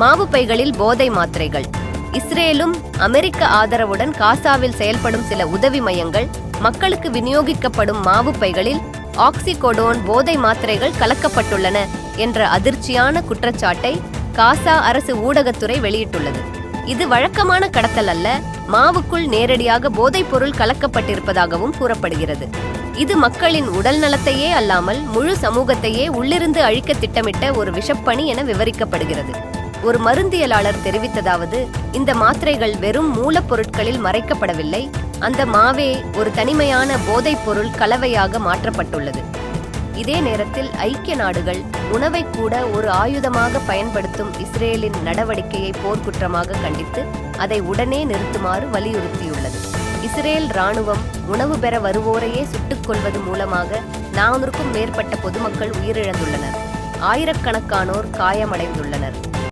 மாவு பைகளில் போதை மாத்திரைகள். இஸ்ரேலும் அமெரிக்க ஆதரவுடன் காசாவில் செயல்படும் சில உதவி மையங்கள் மக்களுக்கு விநியோகிக்கப்படும் மாவு பைகளில் ஆக்சிகோடோன் போதை மாத்திரைகள் கலக்கப்பட்டுள்ளன என்ற அதிர்ச்சியான குற்றச்சாட்டை காசா அரசு ஊடகத்துறை வெளியிட்டுள்ளது. இது வழக்கமான கடத்தல் அல்ல மாவுக்குள் நேரடியாக போதைப் பொருள் கலக்கப்பட்டிருப்பதாகவும் கூறப்படுகிறது. இது மக்களின் உடல் நலத்தையே அல்லாமல் முழு சமூகத்தையே உள்ளிருந்து அழிக்க திட்டமிட்ட ஒரு விஷப்பணி என விவரிக்கப்படுகிறது. ஒரு மருந்தியலாளர் தெரிவித்ததாவது இந்த மாத்திரைகள் வெறும் மூலப்பொருட்களில் மறைக்கப்படவில்லை அந்த மாவே ஒரு தனிமையான போதைப் பொருள் கலவையாக மாற்றப்பட்டுள்ளது. இதே நேரத்தில் ஐக்கிய நாடுகள் உணவை கூட ஒரு ஆயுதமாக பயன்படுத்தும் இஸ்ரேலின் நடவடிக்கையை போர்க்குற்றமாக கண்டித்து அதை உடனே நிறுத்துமாறு வலியுறுத்தியுள்ளது. இஸ்ரேல் ராணுவம் உணவு பெற வருவோரையே சுட்டுக் கொள்வது மூலமாக நானூறுக்கும் மேற்பட்ட பொதுமக்கள் உயிரிழந்துள்ளனர். ஆயிரக்கணக்கானோர் காயமடைந்துள்ளனர்.